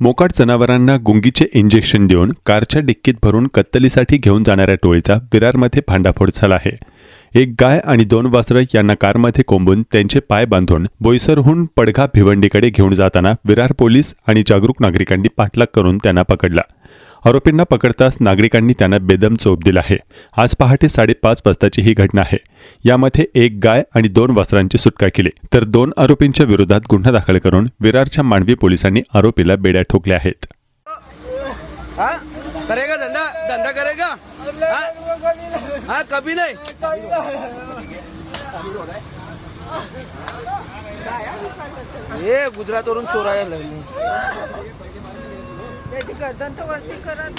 मोकाट जनावरांना गुंगीचे इंजेक्शन देऊन कारच्या डिक्कीत भरून कत्तलीसाठी घेऊन जाणाऱ्या टोळीचा विरारमध्ये भांडाफोड झाला आहे. एक गाय आणि दोन वासरं यांना कारमध्ये कोंबून त्यांचे पाय बांधून बोईसरहून पडघा भिवंडीकडे घेऊन जाताना विरार पोलीस आणि जागरूक नागरिकांनी पाठलाग करून त्यांना पकडला. आरोपींना पकडताच नागरिकांनी त्यांना बेदम चोप दिला आहे. आज पहाटे साडेपाच वाजताची ही घटना आहे. यामध्ये एक गाय आणि दोन वासरांची सुटका केली. तर दोन आरोपींच्या विरोधात गुन्हा दाखल करून विरारच्या मांडवी पोलिसांनी आरोपीला बेड्या ठोकल्या आहेत. हाँ करेगा धंधा धंधा करेगा हाँ हाँ कभी नहीं ये गुजरातवरून चोरायला लागले त्याची गर्दन तर वरती करत